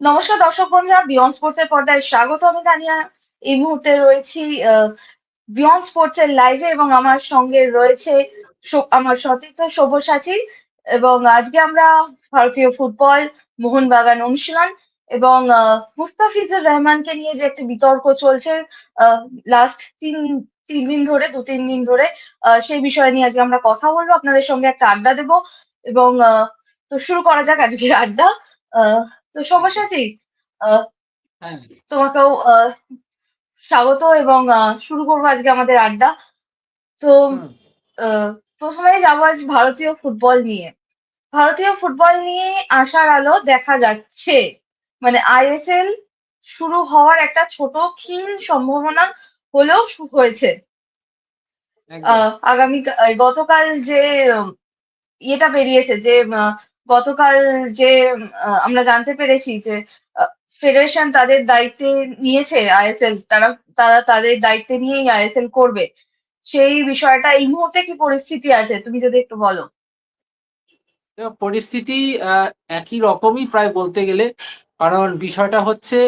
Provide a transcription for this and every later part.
নমস্কার দর্শক বন্ধুরা বিয়ন্ড স্পোর্টস এর পর্দায় স্বাগত। আমি তানিয়া। এই মুহূর্তে রয়েছি বিয়ন্ড স্পোর্টস এর লাইভে এবং আমার সঙ্গে রয়েছে আমার সতীর্থ সব্যসাচী এবং আজকে আমরা ভারতীয় ফুটবল মোহনবাগান অনুশীলন এবং মুস্তাফিজুর রহমানকে নিয়ে যে একটা বিতর্ক চলছে লাস্ট তিন তিন দিন ধরে দু তিন দিন ধরে সেই বিষয় নিয়ে আজকে আমরা কথা বলব। আপনাদের সঙ্গে একটা আড্ডা দেবো এবং তো শুরু করা যাক আজকের আড্ডা। আহ, তো সব্যসাচী আহ, হ্যাঁ। তোমাকেও স্বাগত এবং শুরু করব আজকে আমাদের আড্ডা। তো প্রথমে যাব আজ ভারতীয় ফুটবল নিয়ে। ভারতীয় ফুটবল নিয়ে আশার আলো দেখা যাচ্ছে। মানে আইএসএল শুরু হওয়ার একটা ছোট ক্ষীণ সম্ভাবনা হলেও হয়েছে। আহ, আগামী গতকাল যে ইয়েটা বেরিয়েছে যে গতকাল যে আমরা জানতে পেরেছি যে ফেডারেশন তাদের দায়িত্বে নিয়েছে আইএসএল, তারা তারা তাদের দায়িত্বে নিয়েই আইএসএল করবে। সেই বিষয়টা এই মুহূর্তে কি পরিস্থিতি আছে, তুমি যদি একটু বলো। পরিস্থিতি একই রকমই প্রায় বলতে গেলে। কারণ বিষয়টা হচ্ছে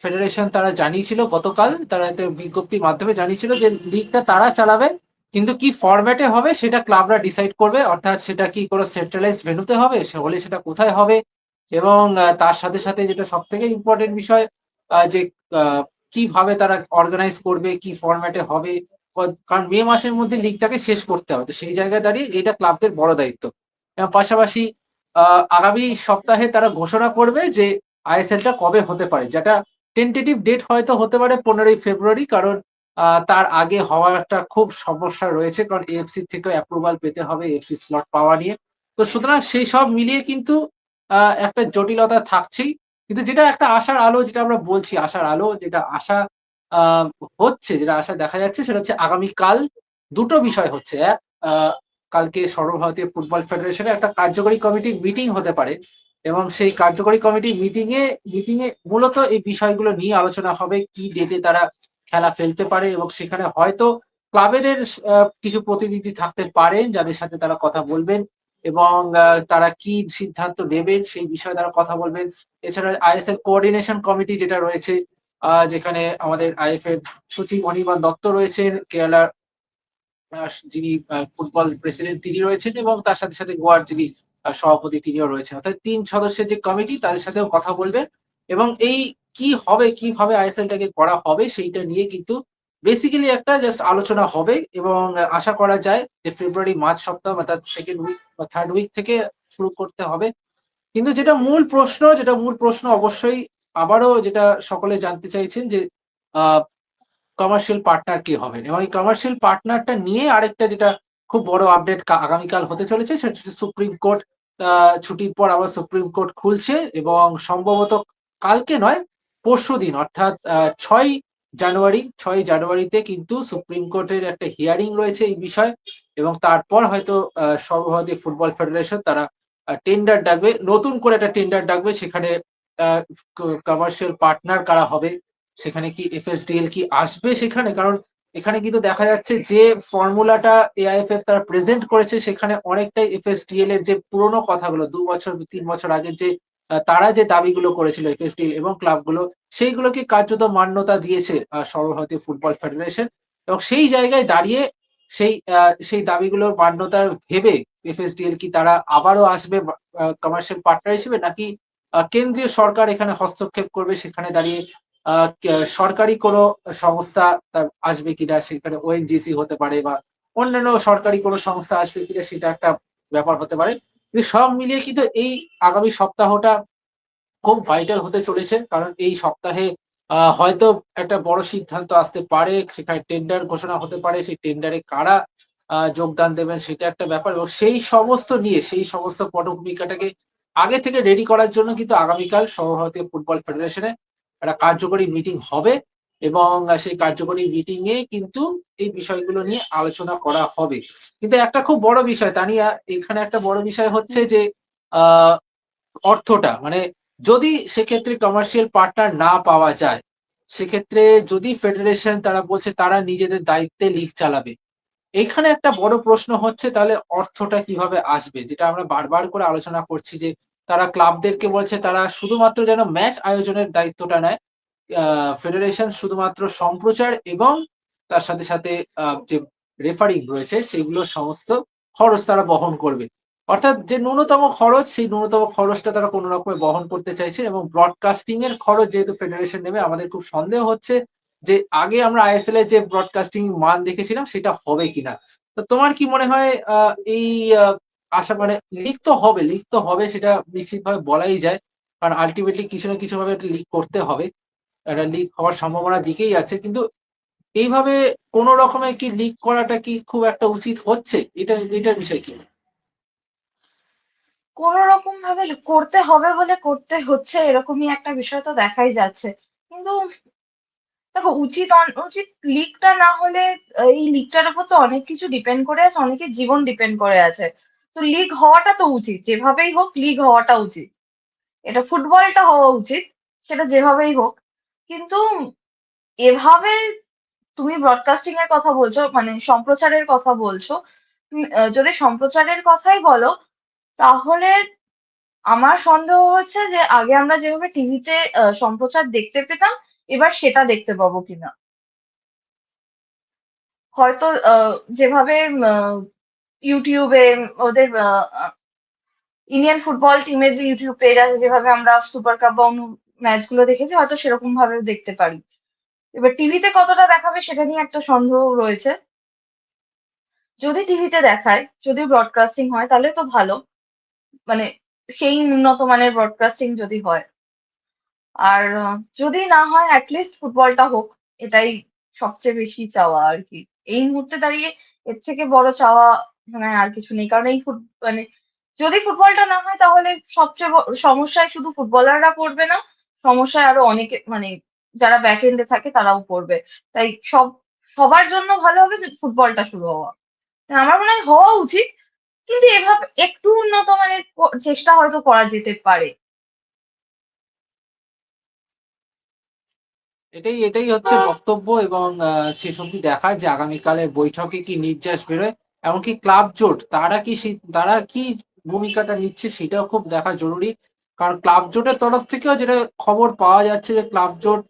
ফেডারেশন তারা জানিয়েছিল গতকাল, তারা বিজ্ঞপ্তির মাধ্যমে জানিয়েছিল যে লিগটা তারা চালাবে। কিন্তু কি ফরম্যাটে হবে সেটা ক্লাবরা ডিসাইড করবে, অর্থাৎ সেটা কি কোনো সেন্ট্রালাইজ ভেন্যুতে হবে, সে হলে সেটা কোথায় হবে? এবং তার সাথে সাথে যেটা সব থেকে ইম্পর্টেন্ট বিষয় যে কীভাবে তারা অর্গানাইজ করবে, কি ফরম্যাটে হবে কারণ মে মাসের মধ্যে লিগটাকে শেষ করতে হবে। তো সেই জায়গায় দাঁড়িয়ে এটা ক্লাবদের বড় দায়িত্ব। এবং পাশাপাশি আগামী সপ্তাহে তারা ঘোষণা করবে যে আইএসএলটা কবে হতে পারে, যেটা টেন্টেটিভ ডেট হয়তো হতে পারে পনেরোই ফেব্রুয়ারি, কারণ তার আগে হওয়ার একটা খুব সমস্যা রয়েছে, কারণ এএফসি থেকে অ্যাপ্রুভাল পেতে হবে এফসি স্লট পাওয়া নিয়ে। তো সুতরাং সেই সব মিলিয়ে কিন্তু একটা জটিলতা থাকছেই। কিন্তু যেটা একটা আশার আলো, যেটা আমরা বলছি, আশার আলো, যেটা আশা হচ্ছে, যেটা আশা দেখা যাচ্ছে, সেটা হচ্ছে আগামীকাল দুটো বিষয় হচ্ছে। এক কালকে সর্বভারতীয় ফুটবল ফেডারেশনের একটা কার্যকরী কমিটির মিটিং হতে পারে এবং সেই কার্যকরী কমিটির মিটিং এ মিটিং এ মূলত এই বিষয়গুলো নিয়ে আলোচনা হবে, কি ডেটে তারা খেলা ফেলতে পারে এবং সেখানে হয়তো ক্লাবেদের কিছু প্রতিনিধি থাকতে পারেন যাদের সাথে তারা কথা বলবেন এবং তারা কি সিদ্ধান্ত নেবেন সেই বিষয়ে তারা কথা বলবেন। এছাড়া আইএসএল কোঅর্ডিনেশন কমিটি যেটা রয়েছে যেখানে আমাদের আইএফ এর সচিব অনির্বাণ দত্ত রয়েছেন, কেরালার যিনি ফুটবল প্রেসিডেন্ট তিনি রয়েছেন এবং তার সাথে সাথে গোয়ার যিনি সভাপতি তিনিও রয়েছেন। অর্থাৎ তিন সদস্যের যে কমিটি তাদের সাথেও কথা বলবেন এবং এই কি হবে, কীভাবে আইএসএলটাকে করা হবে, সেইটা নিয়ে কিন্তু বেসিক্যালি একটা জাস্ট আলোচনা হবে এবং আশা করা যায় যে ফেব্রুয়ারি মার্চ সপ্তাহ অর্থাৎ সেকেন্ড উইক বা থার্ড উইক থেকে শুরু করতে হবে। কিন্তু যেটা মূল প্রশ্ন, যেটা মূল প্রশ্ন অবশ্যই আবারও যেটা সকলে জানতে চাইছেন যে কমার্শিয়াল পার্টনার কে হবেন। এবং এই কমার্শিয়াল পার্টনারটা নিয়ে আরেকটা যেটা খুব বড় আপডেট আগামীকাল হতে চলেছে, সেটা সুপ্রিম কোর্ট ছুটির পর আবার সুপ্রিম কোর্ট খুলছে এবং সম্ভবত কালকে নয় পরশু দিন, অর্থাৎ ছয় জানুয়ারি, ছয় জানুয়ারিতে কিন্তু সুপ্রিম কোর্টের একটা হিয়ারিং রয়েছে এই বিষয় এবং তারপর হয়তো সর্বভারতীয় ফুটবল ফেডারেশন তারা টেন্ডার ডাকবে, নতুন করে একটা টেন্ডার ডাকবে, সেখানে কমার্শিয়াল পার্টনার কারা হবে, সেখানে কি এফএসডিএল কি আসবে সেখানে? কারণ এখানে কিন্তু দেখা যাচ্ছে যে ফর্মুলাটা এআইএফএফ তারা প্রেজেন্ট করেছে, সেখানে অনেকটাই এফএসডিএল এর যে পুরোনো কথাগুলো, দু বছর, তিন বছর আগের যে তারা যে দাবিগুলো করেছিল এফএসডিএল এবং ক্লাবগুলো, সেইগুলোকে কার্যত মান্যতা দিয়েছে সর্বভারতীয় ফুটবল ফেডারেশন। এবং সেই জায়গায় দাঁড়িয়ে সেই সেই দাবিগুলোর মান্যতার ভেবে এফএসডিএল কি তারা আবারও আসবে কমার্শিয়াল পার্টনার হিসেবে? নাকি কেন্দ্রীয় সরকার এখানে হস্তক্ষেপ করবে, সেখানে দাঁড়িয়ে সরকারি কোনো সংস্থা তার আসবে কিনা, সেখানে ওএনজিসি হতে পারে বা অন্যান্য সরকারি কোনো সংস্থা আসবে কিনা, সেটা একটা ব্যাপার হতে পারে। কিন্তু সব মিলিয়ে কিন্তু এই আগামী সপ্তাহটা খুব ভাইটাল হতে চলেছে। কারণ এই সপ্তাহে হয়তো একটা বড় সিদ্ধান্ত আসতে পারে, সেখানে টেন্ডার ঘোষণা হতে পারে, সেই টেন্ডারে কারা যোগদান দেবেন সেটা একটা ব্যাপার। এবং সেই সমস্ত নিয়ে, সেই সমস্ত পটভূমিকাটাকে আগে থেকে রেডি করার জন্য কিন্তু আগামীকাল সর্বভারতীয় ফুটবল ফেডারেশনে একটা কার্যকরী মিটিং হবে। এবং সেই কার্যকরী মিটিং এ কিন্তু এই বিষয়গুলো নিয়ে আলোচনা করা হবে। কিন্তু একটা খুব বড় বিষয়, তানিয়া, এখানে একটা বড় বিষয় হচ্ছে যে অর্থটা মানে যদি সেক্ষেত্রে কমার্শিয়াল পার্টনার না পাওয়া যায়, সেক্ষেত্রে যদি ফেডারেশন তারা বলছে তারা নিজেদের দায়িত্বে লিগ চালাবে। এইখানে একটা বড় প্রশ্ন হচ্ছে তাহলে অর্থটা কীভাবে আসবে? যেটা আমরা বারবার করে আলোচনা করছি যে, তারা ক্লাবদেরকে বলছে তারা শুধুমাত্র যেন ম্যাচ আয়োজনের দায়িত্বটা নেয় ফেডারেশন শুধুমাত্র সম্প্রচার এবং তার সাথে সাথে যে রেফারিং রয়েছে সেগুলোর সমস্ত খরচ তারা বহন করবে। অর্থাৎ যে ন্যূনতম খরচ, সেই ন্যূনতম খরচটা তারা কোনো রকমে বহন করতে চাইছে এবং ব্রডকাস্টিং এর খরচ যেহেতু ফেডারেশন নেবে, আমাদের খুব সন্দেহ হচ্ছে যে আগে আমরা আইএসএল এর যে ব্রডকাস্টিং মান দেখেছিলাম, সেটা হবে কিনা। তো তোমার কি মনে হয় এই আশা মানে লিক তো হবে লিক তো হবে, সেটা নিশ্চিতভাবে বলাই যায়। কারণ আলটিমেটলি কিছু না কিছু ভাবে লিক করতে হবে। একটা লিক হওয়ার সম্ভাবনা দিকেই আছে, কিন্তু এইভাবে কোন রকমে কি লিক করাটা কি খুব একটা উচিত হচ্ছে? এটা, এটার বিষয় কি? কোন রকম ভাবে করতে হবে বলে করতে হচ্ছে, এরকমই একটা বিষয় তো দেখাই যাচ্ছে। কিন্তু দেখো, উচিত অনুচিত লিকটা না হলে, এই লিকটার উপর তো অনেক কিছু ডিপেন্ড করে আছে, অনেকের জীবন ডিপেন্ড করে আছে। তো লিক হওয়াটা তো উচিত, যেভাবেই হোক লিক হওয়াটা উচিত। এটা ফুটবলটা হওয়া উচিত, সেটা যেভাবেই হোক। কিন্তু এভাবে তুমি ব্রডকাস্টিং এর কথা বলছো মানে সম্প্রচারের কথা বলছো যদি সম্প্রচারের কথাই বলো, তাহলে আমার সন্দেহ হচ্ছে যে আগে আমরা যেভাবে টিভিতে সম্প্রচার দেখতে পেতাম, এবার সেটা দেখতে পাবো কিনা। হয়তো যেভাবে ইউটিউবে ওদের ইন্ডিয়ান ফুটবল টিমের যে ইউটিউব পেজ আছে, যেভাবে আমরা সুপার কাপ বা অন্য ম্যাচগুলো দেখেছি, হয়তো সেরকম ভাবে দেখতে পারি। এবার টিভিতে কতটা দেখাবে সেটা নিয়ে একটা সন্দেহ রয়েছে। যদি টিভিতে দেখায়, যদি ব্রডকাস্টিং হয়, তাহলে তো ভালো। মানে সেই উন্নত মানের ব্রডকাস্টিং যদি হয়। আর যদি না হয় অ্যাটলিস্ট ফুটবলটা হোক, এটাই সবচেয়ে বেশি চাওয়া আর কি। এই মুহূর্তে দাঁড়িয়ে এর থেকে বড় চাওয়া মানে আর কিছু নেই। কারণ এই ফুট মানে যদি ফুটবলটা না হয়, তাহলে সবচেয়ে সমস্যায় শুধু ফুটবলাররা পড়বে না সমস্যায় আরও অনেকে মানে যারা ব্যাক এন্ডে থাকে তারাও পড়বে। তাই সব সবার জন্য ভালো হবে যে ফুটবলটা শুরু হওয়া। তাই আমার মনে হয় হওয়া উচিত কিন্তু এভাবে একটু উন্নত মানের চেষ্টা হয়তো করা যেতে পারে। এটাই এটাই হচ্ছে বক্তব্য এবং আহ, শেষ অব্দি দেখার যে আগামীকালের বৈঠকে কি নির্যাস বেরোয় এমনকি ক্লাব জোট তারা কি তারা কি ভূমিকাটা নিচ্ছে সেটাও খুব দেখা জরুরি। কারণ ক্লাব জোটের তরফ থেকেও যেটা খবর পাওয়া যাচ্ছে যে ক্লাব জোট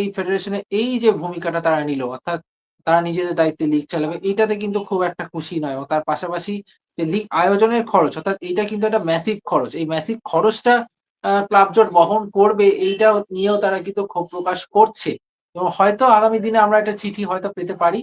এই ফেডারেশনে এই যে ভূমিকাটা তারা নিল, অর্থাৎ তারা নিজেদের দায়িত্বে লিগ চালাবে, এইটাতে কিন্তু খুব একটা খুশি নয় এবং তার পাশাপাশি যে লিগ আয়োজনের খরচ, অর্থাৎ এইটা কিন্তু একটা ম্যাসিভ খরচ, এই ম্যাসিভ খরচটা ক্লাব জোট বহন করবে এইটা নিয়েও তারা কিন্তু ক্ষোভ প্রকাশ করছে এবং হয়তো আগামী দিনে আমরা একটা চিঠি হয়তো পেতে পারি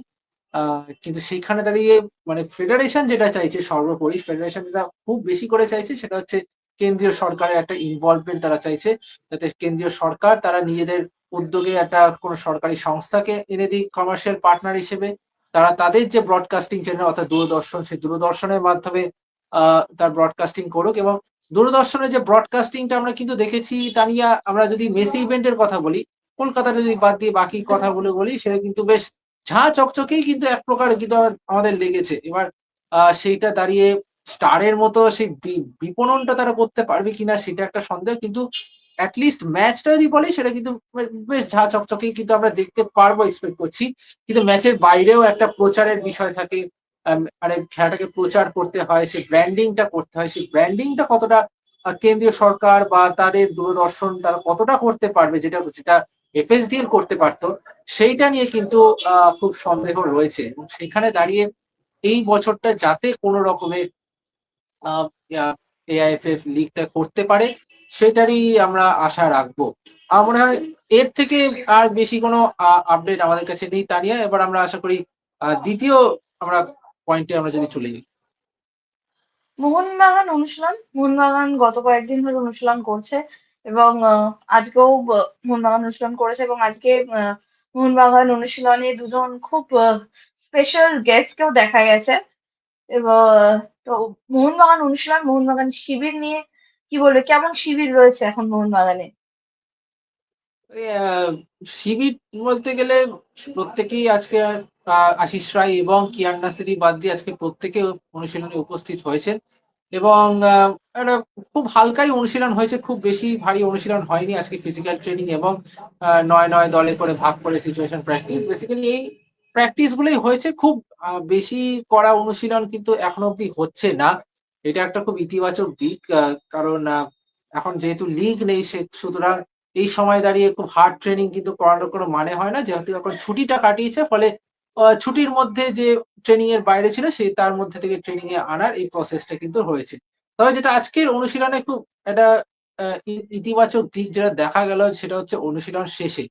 কিন্তু সেইখানে দাঁড়িয়ে মানে ফেডারেশন যেটা চাইছে সর্বোপরি ফেডারেশন যেটা খুব বেশি করে চাইছে সেটা হচ্ছে কেন্দ্রীয় সরকারের একটা ইনভলভমেন্ট তারা চাইছে, যাতে কেন্দ্রীয় সরকার তারা নিজেদের উদ্যোগে একটা কোনো সরকারি সংস্থাকে এনে দিক কমার্শিয়াল পার্টনার হিসেবে। তারা তাদের যে ব্রডকাস্টিং চ্যানেল অর্থাৎ দূরদর্শন, সেই দূরদর্শনের মাধ্যমে তার ব্রডকাস্টিং করুক এবং দূরদর্শনের যে ব্রডকাস্টিংটা আমরা কিন্তু দেখেছি, তানিয়া, আমরা যদি মেসি ইভেন্টের কথা বলি, কলকাতার যদি বাদ দিয়ে বাকি কথাগুলো বলি, সেটা কিন্তু বেশ ঝাঁ চকচকেই কিন্তু এক প্রকার কিন্তু আমাদের লেগেছে। এবার সেইটা দাঁড়িয়ে স্টারের মতো সেই বিপণনটা তারা করতে পারবে কিনা সেটা একটা সন্দেহ, কিন্তু অ্যাটলিস্ট ম্যাচটা যদি বলি সেটা কিন্তু বেশ ঝাঁ চকচকেই কিন্তু আমরা দেখতে পারব এক্সপেক্ট করছি। কিন্তু ম্যাচের বাইরেও একটা প্রচারের বিষয় থাকে মানে খেলাটাকে প্রচার করতে হয়, সেই ব্র্যান্ডিংটা করতে হয়, সেই ব্র্যান্ডিংটা কতটা কেন্দ্রীয় সরকার বা তাদের দূরদর্শন তারা কতটা করতে পারবে যেটা যেটা এফএসডিএল করতে পারতো, সেইটা নিয়ে কিন্তু খুব সন্দেহ রয়েছে। এবং সেখানে দাঁড়িয়ে এই বছরটা যাতে কোনো রকমে এআইএফএফ লিগটা করতে পারে, সেটারই আমরা আশা রাখব। আমার মনে হয় এর থেকে আর বেশি কোনো আপডেট আমাদের কাছে নেই তানিয়া। এবার আমরা আশা করি দ্বিতীয় আমরা পয়েন্টে আমরা যদি চলে যাই। মোহনবাগান অনুশীলন, মোহনবাগান গত কয়েকদিন ধরে অনুশীলন করছে এবং আজকেও মোহনবাগান অনুশীলন করেছে এবং আজকে মোহনবাগান অনুশীলনে দুজন খুব স্পেশাল গেস্টকেও দেখা গেছে। তো মোহনবাগান অনুশীলন, মোহনবাগান শিবির নিয়ে কি বলবে? কেমন শিবির রয়েছে এখন মোহনবাগানে? শিবির বলতে গেলে প্রত্যেকেই আজকে আশিস রায় এবং কিয়ান নাসিরি বাদ দিয়ে আজকে প্রত্যেকে অনুশীলনে উপস্থিত হয়েছেন। এবং একটা খুব হালকাই অনুশীলন হয়েছে, খুব বেশি ভারী অনুশীলন হয়নি আজকে ফিজিক্যাল ট্রেনিং এবং নয় নয় দলে করে ভাগ করে সিচুয়েশন প্র্যাকটিস বেসিক্যালি এই প্র্যাকটিস গুলোই হয়েছে, খুব বেশি করা অনুশীলন কিন্তু এখনও অব্দি হচ্ছে না। এটা একটা খুব ইতিবাচক দিক কারণ এখন যেহেতু লিগ নেই, সে, সুতরাং এই সময় দাঁড়িয়ে খুব হার্ড ট্রেনিং কিন্তু করানোর কোনো মানে হয় না। যেহেতু এখন ছুটিটা কাটিয়েছে, ফলে ছুটির মধ্যে যে ট্রেনিং এর বাইরে ছিল সেই তার মধ্যে থেকে ট্রেনিং এ আনার এই প্রসেসটা কিন্তু হয়েছে। তবে যেটা আজকের অনুশীলনে খুব একটা ইতিবাচক দিক যেটা দেখা গেল, সেটা হচ্ছে অনুশীলন শেষে।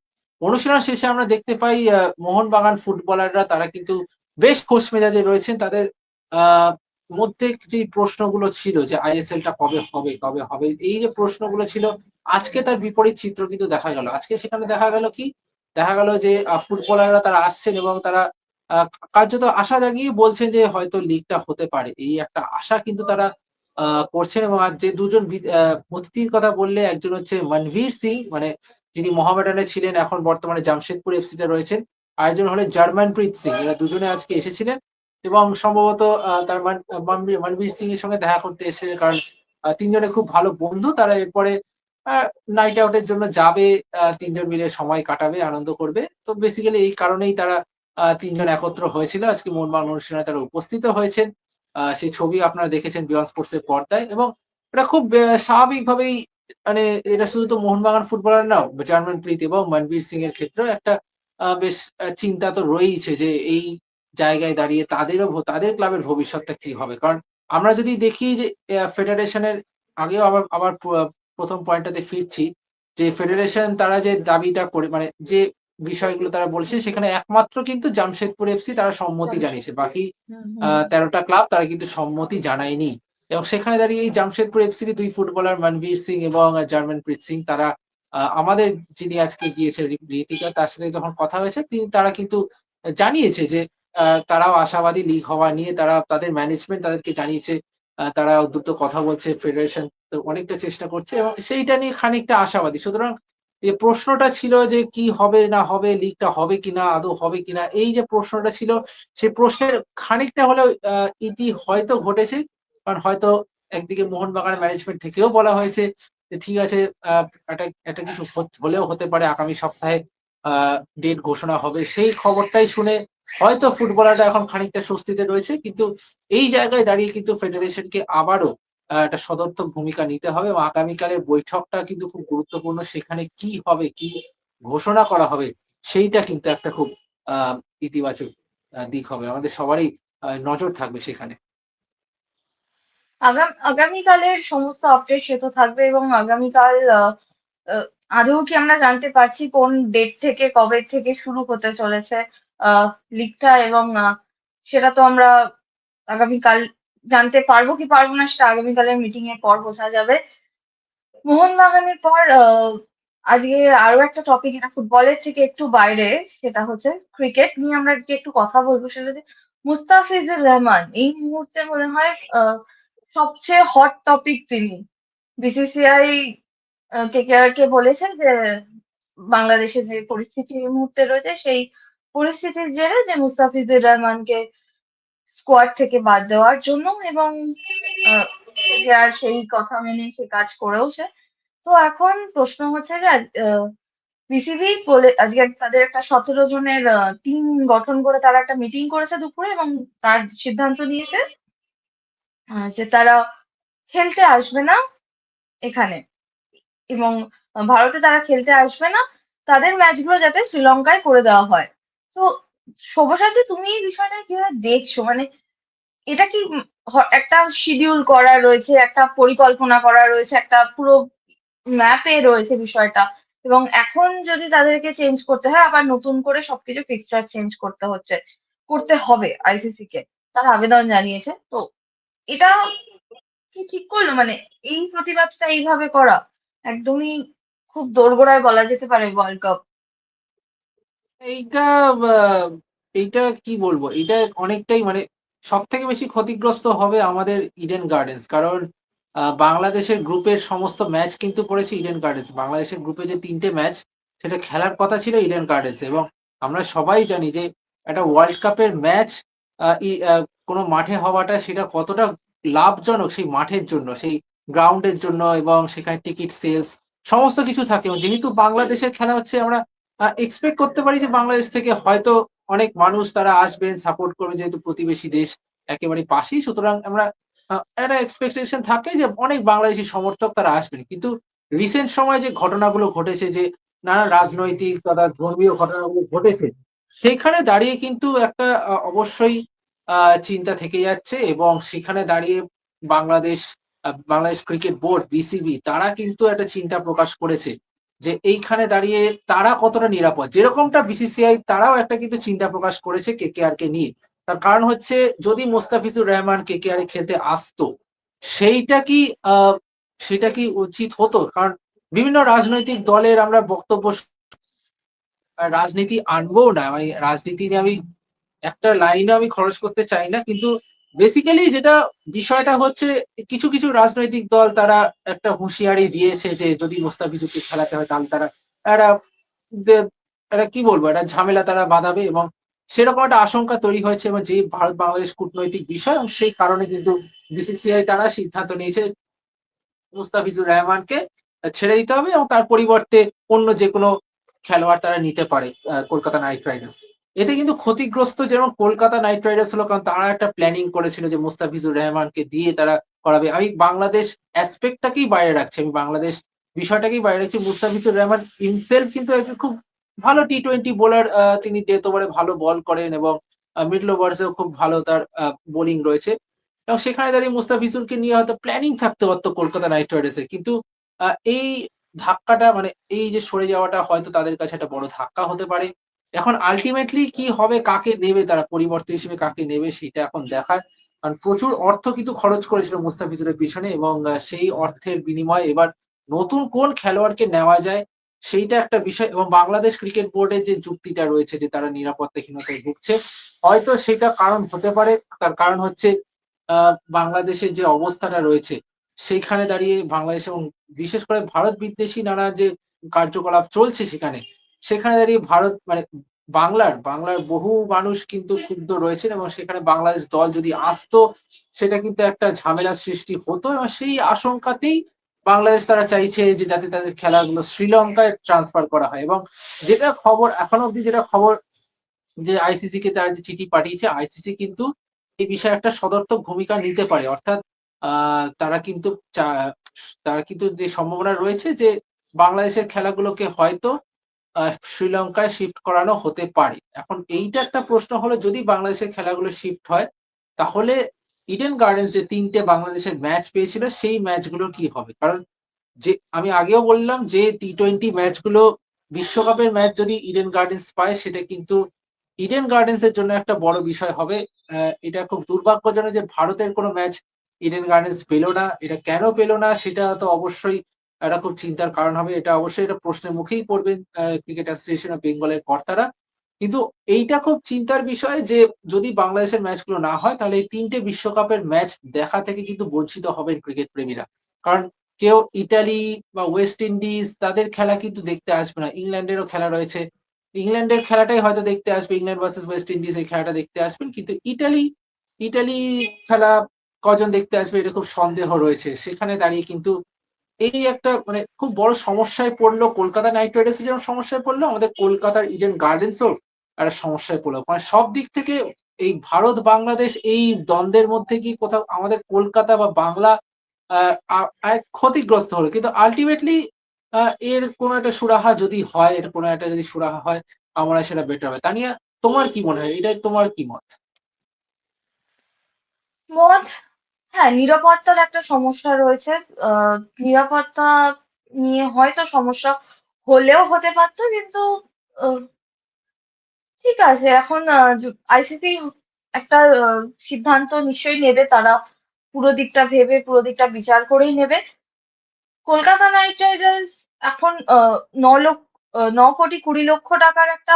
অনুশীলন শেষে আমরা দেখতে পাই মোহনবাগান ফুটবলাররা তারা কিন্তু বেশ খোশ মেজাজে রয়েছেন। তাদের মধ্যে যে প্রশ্নগুলো ছিল যে আইএসএল টা কবে হবে কবে হবে, এই যে প্রশ্নগুলো ছিল, আজকে তার বিপরীত চিত্র কিন্তু দেখা গেল। আজকে সেখানে দেখা গেল কি? দেখা গেল যে ফুটবলাররা তারা আসছেন এবং তারা কার্যত আশা জাগিয়ে বলছেন যে হয়তো লিগটা হতে পারে। এই একটা আশা কিন্তু তারা করছেন এবং যে দুজন অতিথির কথা বললে একজন হচ্ছে মনভীর সিং মানে যিনি মোহামেডানে ছিলেন, এখন বর্তমানে জামশেদপুর এফসি তে রয়েছেন। আরেকজন হলেন জার্মানপ্রীত সিং, এরা দুজনে আজকে এসেছিলেন এবং সম্ভবত তার মান- মনবীর সিং এর সঙ্গে দেখা করতে এসেছিলেন কারণ তিনজনে খুব ভালো বন্ধু। তারা এরপরে নাইট আউটের জন্য যাবে তিনজন মিলে সময় কাটাবে, আনন্দ করবে। তো বেসিক্যালি এই কারণেই তারা তিনজন একত্র হয়েছিল। আজকে মোহনবাগান অনুষ্ঠানে তারা উপস্থিত হয়েছেন। সেই ছবি আপনারা দেখেছেন বিয়ন স্পোর্টস এর পর্দায় এবং এটা খুব স্বাভাবিকভাবেই মানে এটা শুধু তো মোহনবাগান ফুটবলার না জার্মান প্রীত এবং মনবীর সিং এর ক্ষেত্রেও একটা বেশ চিন্তা তো রয়েইছে যে এই জায়গায় দাঁড়িয়ে তাদেরও তাদের ক্লাবের ভবিষ্যৎটা কি হবে? কারণ আমরা যদি দেখি যে ফেডারেশনের আগেও আবার আবার প্রথম পয়েন্টটাতে ফিরছি, যে ফেডারেশন তারা যে দাবিটা করে মানে যে বিষয়গুলো তারা বলছে সেখানে একমাত্র কিন্তু জামশেদপুর এফসি তারা সম্মতি জানিয়েছে। বাকি তেরোটা ক্লাব তারা কিন্তু সম্মতি জানায়নি। এবং সেখানে দাঁড়িয়ে এই জামশেদপুর এফসির দুই ফুটবলার মনবীর সিং এবং জার্মানপ্রীত সিং তারা আমাদের যিনি আজকে গিয়েছে রীতিকা তার সাথে যখন কথা হয়েছে তিনি তারা কিন্তু জানিয়েছে যে আহ, তারাও আশাবাদী লিগ হওয়া নিয়ে তারা তাদের ম্যানেজমেন্ট তাদেরকে জানিয়েছে আহ, তারা দ্রুত কথা বলছে ফেডারেশন অনেকটা চেষ্টা করছে এবং সেইটা নিয়ে খানিকটা আশাবাদী। সুতরাং এই প্রশ্নটা ছিল যে কি হবে না হবে লিগটা হবে কিনা, আদৌ হবে কিনা, এই যে প্রশ্নটা ছিল সেই প্রশ্নের খানিকটা হলেও ইতি হয়তো ঘটেছে, কারণ হয়তো একদিকে মোহনবাগান ম্যানেজমেন্ট থেকেও বলা হয়েছে যে ঠিক আছে একটা একটা কিছু হলেও হতে পারে, আগামী সপ্তাহে ডেট ঘোষণা হবে। সেই খবরটাই শুনে হয়তো ফুটবলাররা এখন খানিকটা স্বস্তিতে রয়েছে, কিন্তু এই জায়গায় দাঁড়িয়ে কিন্তু ফেডারেশনকে আবারও একটা সদর্থক ভূমিকা নিতে হবে এবং আগামীকালের বৈঠকটা কিন্তু খুব গুরুত্বপূর্ণ। সেখানে কি হবে, কি ঘোষণা করা হবে, সেইটা কিন্তু একটা খুব, আহ, ইতিবাচক দিক হবে। আমাদের সবারই নজর থাকবে সেখানে। আগাম, আগামীকালের সমস্ত আপডেট সে তো থাকবে এবং আগামীকাল আদৌ কি আমরা জানতে পারছি কোন ডেট থেকে, কবে থেকে শুরু হতে চলেছে লিগটা এবং সেটা তো আমরা আগামীকাল জানতে পারব কি পারব না সেটা আগামীকালের মিটিং এর পর বোঝা যাবে। মোহনবাগানের পর আজকে আরও একটা টপিক যেটা ফুটবলের থেকে একটু বাইরে, সেটা হচ্ছে ক্রিকেট নিয়ে আমরা আজকে একটু কথা বলব সেটা হচ্ছে মুস্তাফিজুর রহমান। এই মুহূর্তে মনে হয় সবচেয়ে হট টপিক তিনি। বিসিসিআই কে বলেছে যে বাংলাদেশে যে পরিস্থিতি এই মুহূর্তে রয়েছে, সেই পরিস্থিতির জেরে যে মুস্তাফিজুর রহমানকে স্কোয়াড থেকে বাদ দেওয়ার জন্য এবং কেকেআর সেই কথা মেনে সে কাজ করেওছে তো এখন প্রশ্ন হচ্ছে যে বিসিবি বলে আজকে তাদের একটা সতেরো জনের টিম গঠন করে তারা একটা মিটিং করেছে দুপুরে এবং তার সিদ্ধান্ত নিয়েছে যে তারা খেলতে আসবে না এখানে। এবং ভারতে তারা খেলতে আসবে না, তাদের ম্যাচগুলো যাতে শ্রীলঙ্কায় করে দেওয়া হয়। তো সব্যসাচী তুমি এই বিষয়টা কীভাবে দেখছ? মানে এটা কি একটা শিডিউল করা রয়েছে, একটা পরিকল্পনা করা রয়েছে, একটা পুরো ম্যাপে রয়েছে বিষয়টা। এবং এখন যদি তাদেরকে চেঞ্জ করতে হয়, আবার নতুন করে সবকিছু ফিক্সচার চেঞ্জ করতে হচ্ছে, করতে হবে আইসিসি কে। তার আবেদন জানিয়েছে। তো এটা কি ঠিক করল? মানে এই প্রতিবাদটা এইভাবে করা একদমই খুব দোরগোড়ায় বলা যেতে পারে ওয়ার্ল্ড কাপ এইটা এইটা কি বলব? এটা অনেকটাই মানে সব থেকে বেশি ক্ষতিগ্রস্ত হবে আমাদের ইডেন গার্ডেন্স কারণ বাংলাদেশের গ্রুপের সমস্ত ম্যাচ কিন্তু পড়েছে ইডেন গার্ডেন্স বাংলাদেশের গ্রুপে যে তিনটে ম্যাচ সেটা খেলার কথা ছিল ইডেন গার্ডেন্স এবং আমরা সবাই জানি যে একটা ওয়ার্ল্ড কাপের ম্যাচ কোনো মাঠে হওয়াটা সেটা কতটা লাভজনক সেই মাঠের জন্য, সেই গ্রাউন্ডের জন্য এবং সেখানে টিকিট সেলস সমস্ত কিছু থাকে। যেহেতু বাংলাদেশের খেলা হচ্ছে আমরা এক্সপেক্ট করতে পারি যে বাংলাদেশ থেকে হয়তো অনেক মানুষ তারা আসবেন সাপোর্ট করবেন যেহেতু প্রতিবেশী দেশ একেবারে পাশেই সুতরাং আমরা একটা এক্সপেকটেশন থাকে যে অনেক বাংলাদেশী সমর্থক তারা আসবেন। কিন্তু রিসেন্ট সময় যে ঘটনাগুলো ঘটেছে যে নানা রাজনৈতিক তথা ধর্মীয় ঘটনাগুলো ঘটেছে, সেখানে দাঁড়িয়ে কিন্তু একটা অবশ্যই চিন্তা থেকে যাচ্ছে এবং সেখানে দাঁড়িয়ে Bangladesh Bangladesh cricket board BCB তারা কিন্তু একটা চিন্তা প্রকাশ করেছে। যে এইখানে দাঁড়িয়ে তারা কতটা নিরাপদ। যেরকমটা বিসিসিআই তারাও একটা কিন্তু চিন্তা প্রকাশ করেছে কেকেআরকে নিয়ে। তার কারণ হচ্ছে যদি মোস্তাফিজুর রহমান কেকেআর এ খেলতে আসতো, সেইটা কি সেটা কি উচিত হতো? কারণ বিভিন্ন রাজনৈতিক দলের আমরা বক্তব্য রাজনীতি আনবও না। মানে রাজনীতি নিয়ে আমি একটা লাইনও আমি খরচ করতে চাই না। কিন্তু বেসিক্যালি যেটা বিষয়টা হচ্ছে কিছু, কিছু রাজনৈতিক দল তারা একটা হুঁশিয়ারি দিয়েছে যে যদি মোস্তাফিজুরকে খেলাতে হয় তাহলে তারা একটা একটা কি বলব? একটা ঝামেলা তারা বাঁধাবে এবং সেরকম একটা আশঙ্কা তৈরি হয়েছে এবং যে ভারত-বাংলাদেশ কূটনৈতিক বিষয় সেই কারণে কিন্তু বিসিসিআই তারা সিদ্ধান্ত নিয়েছে মুস্তাফিজুর রহমানকে ছেড়ে দিতে হবে এবং তার পরিবর্তে অন্য যেকোনো খেলোয়াড় তারা নিতে পারে কলকাতা নাইট রাইডার্স। এতে কিন্তু ক্ষতিগ্রস্ত যেমন কলকাতা নাইট রাইডার্স হলো, কারণ তারা একটা প্ল্যানিং করেছিল যে মুস্তাফিজুর রহমানকে দিয়ে তারা করাবে। আমি বাংলাদেশ অ্যাসপেক্ট টাকেই বাইরে রাখছি। আমি বাংলাদেশ বিষয়টাকেই বাইরে রাখছি। মুস্তাফিজুর রহমান himself কিন্তু একজন খুব ভালো টি-টোয়েন্টি বোলার আ তিনি ডেথ ওভারে ভালো বল করেন এবং মিডল ওভার্স এও খুব ভালো তার বোলিং রয়েছে। এবং সেখানে দাঁড়িয়ে মুস্তাফিজুরকে নিয়ে হয়তো প্ল্যানিং থাকতে পারত কলকাতা নাইট রাইডার্স এর। কিন্তু এই ধাক্কাটা মানে এই যে সরে যাওয়াটা হয়তো তাদের কাছে একটা বড় ধাক্কা হতে পারে। এখন আলটিমেটলি কি হবে, কাকে নেবে তারা পরিবর্তে হিসেবে কাকে নেবে সেটা এখন দেখার। কারণ প্রচুর অর্থ কিন্তু খরচ করেছিল মুস্তাফিজুরের পিছনে এবং সেই অর্থের বিনিময়ে এবার নতুন কোন খেলোয়াড়কে নেওয়া যায় সেইটা একটা বিষয় এবং বাংলাদেশ ক্রিকেট বোর্ডের যে যুক্তিটা রয়েছে যে তারা নিরাপত্তাহীনতায় ভুগছে, হয়তো সেটা কারণ হতে পারে। তার কারণ হচ্ছে বাংলাদেশের যে অবস্থাটা রয়েছে সেইখানে দাঁড়িয়ে বাংলাদেশ এবং বিশেষ করে ভারত বিদ্বেষী নানা যে কার্যকলাপ চলছে সেখানে, সেখানে দাঁড়িয়ে ভারত মানে বাংলার, বাংলার বহু মানুষ কিন্তু ক্ষুব্ধ রয়েছেন এবং সেখানে বাংলাদেশ দল যদি আসতো সেটা কিন্তু একটা ঝামেলার সৃষ্টি হতো এবং সেই আশঙ্কাতেই বাংলাদেশ তারা চাইছে যে যাতে তাদের খেলাগুলো শ্রীলঙ্কায় ট্রান্সফার করা হয় এবং যেটা খবর এখনও অব্দি যেটা খবর যে আইসিসি কে তারা যে চিঠি পাঠিয়েছে, আইসিসি কিন্তু এই বিষয়ে একটা সদর্থক ভূমিকা নিতে পারে। অর্থাৎ তারা কিন্তু তারা কিন্তু যে সম্ভাবনা রয়েছে যে বাংলাদেশের খেলাগুলোকে হয়তো শ্রীলঙ্কায় শিফট করানো হতে পারে। এখন এইটা একটা প্রশ্ন হলো যদি বাংলাদেশের খেলাগুলো শিফট হয়, তাহলে ইডেন গার্ডেনস যে তিনটে বাংলাদেশের ম্যাচ পেয়েছিল সেই ম্যাচগুলো কি হবে? কারণ যে আমি আগেও বললাম যে টি-টোয়েন্টি ম্যাচগুলো বিশ্বকাপের ম্যাচ যদি ইডেন গার্ডেন্স পায় সেটা কিন্তু ইডেন গার্ডেন্স এর জন্য একটা বড় বিষয় হবে। এটা খুব দুর্ভাগ্যজনক যে ভারতের কোনো ম্যাচ ইডেন গার্ডেন্স পেল না। এটা কেন পেল না সেটা তো অবশ্যই একটা খুব চিন্তার কারণ হবে। এটা অবশ্যই এটা প্রশ্নের মুখেই পড়বেন ক্রিকেট অ্যাসোসিয়েশন অফ বেঙ্গলের কর্তারা। কিন্তু এইটা খুব চিন্তার বিষয় যে যদি বাংলাদেশের ম্যাচগুলো না হয় তাহলে এই তিনটে বিশ্বকাপের ম্যাচ দেখা থেকে কিন্তু বঞ্চিত হবেন ক্রিকেট প্রেমীরা। কারণ কেউ ইটালি বা ওয়েস্ট ইন্ডিজ তাদের খেলা কিন্তু দেখতে আসবে না। ইংল্যান্ডেরও খেলা রয়েছে। ইংল্যান্ডের খেলাটাই হয়তো দেখতে আসবে। ইংল্যান্ড ভার্সেস ওয়েস্ট ইন্ডিজ এই খেলাটা দেখতে আসবেন। কিন্তু ইটালি, ইটালি খেলা কজন দেখতে আসবে এটা খুব সন্দেহ রয়েছে। সেখানে দাঁড়িয়ে কিন্তু এই একটা মানে খুব বড় সমস্যায় পড়ল কলকাতা নাইট রাইডার্স যেমন সমস্যায় পড়ল, আমাদের কলকাতার ইডেন গার্ডেন্সও একটা সমস্যায় পড়ল। মানে সব দিক থেকে এই ভারত-বাংলাদেশ এই দ্বন্দ্বের মধ্যে কি কোথাও আমাদের কলকাতা বা বাংলা আ আ আ ক্ষতিগ্রস্ত হলো। কিন্তু আলটিমেটলি এর কোনো একটা সুরাহা যদি হয়, এর কোনো একটা যদি সুরাহা হয়, আমার সেটা বেটার হবে। তানিয়া তোমার কি মনে হয়? এটায় তোমার কি মত? মত হ্যাঁ, নিরাপত্তার একটা সমস্যা রয়েছে। আ নিরাপত্তা নিয়ে হয়তো সমস্যা হলেও হতে পারত কিন্তু ঠিক আছে এখন আইসিসি একটা সিদ্ধান্ত নিশ্চয়ই নেবে তারা পুরো দিকটা ভেবে, পুরো দিকটা বিচার করেই নেবে। কলকাতা নাইট রাইডার্স এখন আ ৯ লক আ ৯ কোটি ২০ লক্ষ টাকার একটা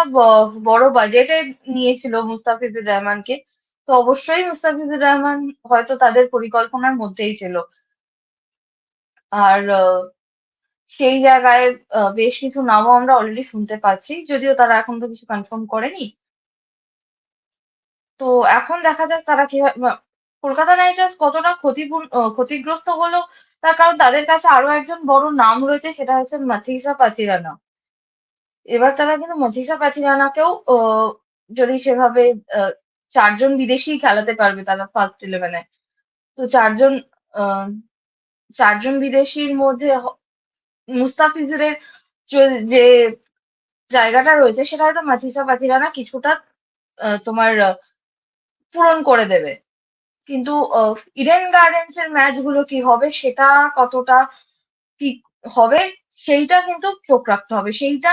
বড় বাজেটে নিয়েছিল মুস্তাফিজুর রহমানকে। তো অবশ্যই মুস্তাফিজুর রহমান হয়তো তাদের পরিকল্পনার মধ্যেই ছিল। আর সেই জায়গায় বেশ কিছু নামও আমরা অলরেডি শুনতে পাচ্ছি। যদিও তারা এখন তো কিছু কনফার্ম করেনি। তো এখন দেখা যাক তারা কি কলকাতা নাইট রাইডার্স কতটা ক্ষতিপূর আ ক্ষতিগ্রস্ত হলো, তার কারণ তাদের কাছে আরও একজন বড় নাম রয়েছে, সেটা হচ্ছে মাথিসা পাথিরানা। এবার তারা কিন্তু মাথিসা পাথিরানাকেও যদি সেভাবে আ ৪ জন বিদেশি খেলাতে পারবে তারা ফার্স্ট ইলেভেন। তো চারজন চারজন বিদেশির মধ্যে মুস্তাফিজুরের যে- জায়গাটা রয়েছে সেটা হয়তো মাথিসা পাথিরানা কিছুটা তোমার পূরণ করে দেবে। কিন্তু ইডেন গার্ডেন্স এর ম্যাচগুলো কি হবে সেটা কতটা কি হবে সেইটা কিন্তু চোখ রাখতে হবে। সেইটা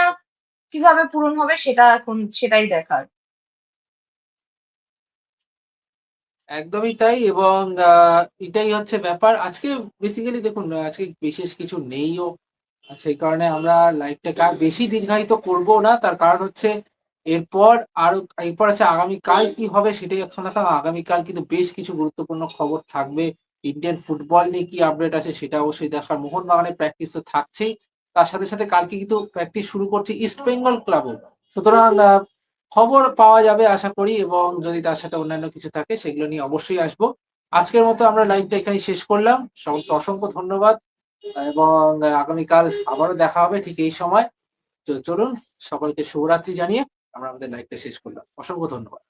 কীভাবে পূরণ হবে সেটা এখন, সেটাই দেখার। একদমই তাই এবং এটাই হচ্ছে ব্যাপার। আজকে বেসিক্যালি দেখুন আজকে বিশেষ কিছু নেইও। সেই কারণে আমরা লাইভটাকে আর বেশি দীর্ঘায়িত করব না। তার কারণ হচ্ছে, এরপর আরও, এরপর আছে আগামীকাল কি হবে সেটাই এখন দেখা আগামীকাল কিন্তু বেশ কিছু গুরুত্বপূর্ণ খবর থাকবে। ইন্ডিয়ান ফুটবল নিয়ে কি আপডেট আছে সেটা অবশ্যই দেখার। মোহনবাগানের প্র্যাকটিস তো থাকছেই। তার সাথে সাথে কালকে কিন্তু প্র্যাকটিস শুরু করছে ইস্ট বেঙ্গল ক্লাবও সুতরাং খবর পাওয়া যাবে, আশা করি, এবং যদি তার সাথে অন্যান্য কিছু থাকে, সেগুলো নিয়ে অবশ্যই আসব। আজকের মতো আমরা লাইভটা এখানে শেষ করলাম। সকলকে অসংখ্য ধন্যবাদ, এবং আগামীকাল আবারও দেখা হবে ঠিক এই সময়। চলুন, সকলকে শুভরাত্রি জানিয়ে আমরা আমাদের লাইভটা শেষ করলাম। অসংখ্য ধন্যবাদ।